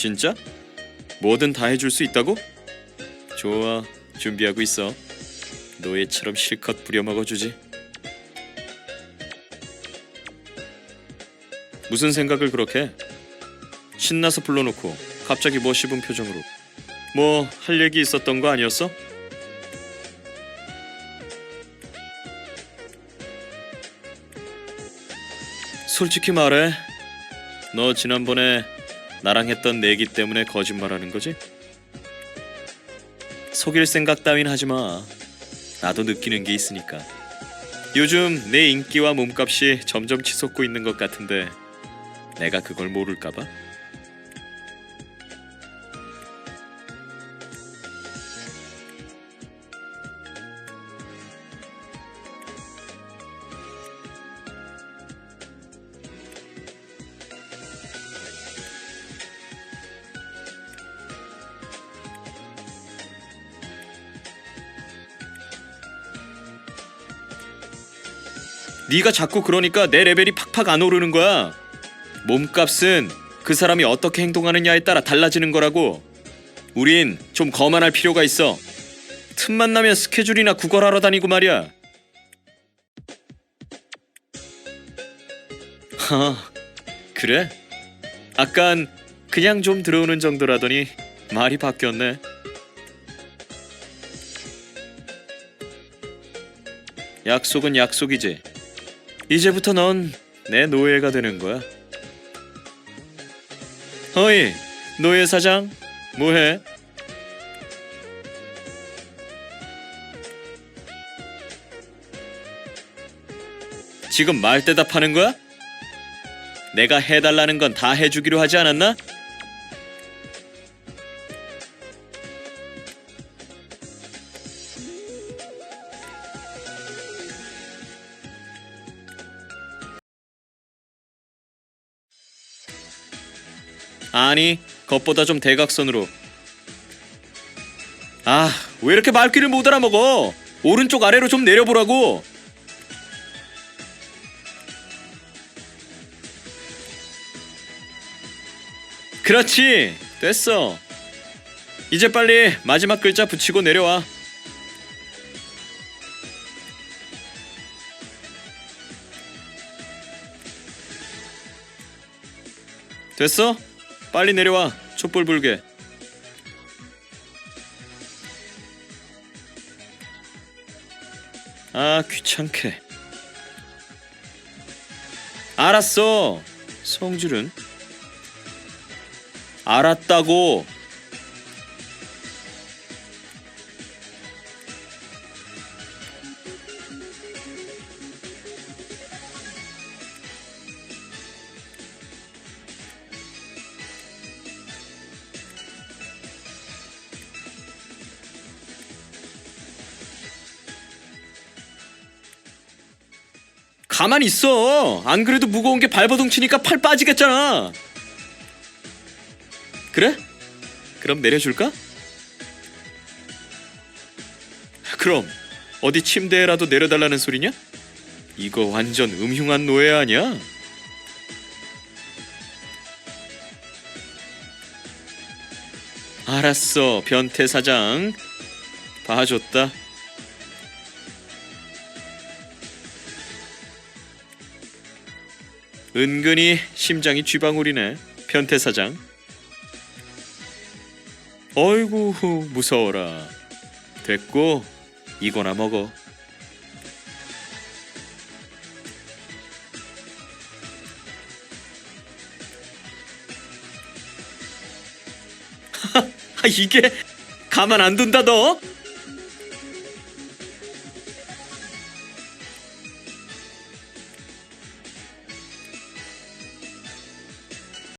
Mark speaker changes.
Speaker 1: 진짜? 뭐든 다 해줄 수 있다고? 좋아, 준비하고 있어. 노예처럼 실컷 부려먹어주지. 무슨 생각을 그렇게? 신나서 불러놓고 갑자기 뭐 씹은 표정으로. 뭐 할 얘기 있었던 거 아니었어? 솔직히 말해. 너 지난번에 나랑 했던 내기 때문에 거짓말하는 거지? 속일 생각 따윈 하지 마. 나도 느끼는 게 있으니까. 요즘 내 인기와 몸값이 점점 치솟고 있는 것 같은데 내가 그걸 모를까 봐? 네가 자꾸 그러니까 내 레벨이 팍팍 안 오르는 거야. 몸값은 그 사람이 어떻게 행동하느냐에 따라 달라지는 거라고. 우린 좀 거만할 필요가 있어. 틈만 나면 스케줄이나 구걸하러 다니고 말이야. 하, 그래? 아깐 그냥 좀 들어오는 정도라더니 말이 바뀌었네. 약속은 약속이지. 이제부터 넌 내 노예가 되는 거야. 어이, 노예 사장, 뭐해? 지금 말 대답하는 거야? 내가 해달라는 건 다 해주기로 하지 않았나? 아니, 겉보다 좀 대각선으로. 아, 왜 이렇게 말귀를 못 알아먹어? 오른쪽 아래로 좀 내려보라고. 그렇지, 됐어. 이제 빨리 마지막 글자 붙이고 내려와. 됐어? 빨리 내려와. 촛불 불게. 아, 귀찮게. 알았어. 성질은 알았다고. 가만히 있어. 안 그래도 무거운 게 발버둥 치니까 팔 빠지겠잖아. 그래? 그럼 내려줄까? 그럼 어디 침대에라도 내려달라는 소리냐? 이거 완전 음흉한 노예 아니야? 알았어, 변태 사장. 봐줬다. 은근히 심장이 쥐방울이네, 변태 사장. 어이구 무서워라. 됐고 이거나 먹어. 아, 이게 가만 안 둔다 너?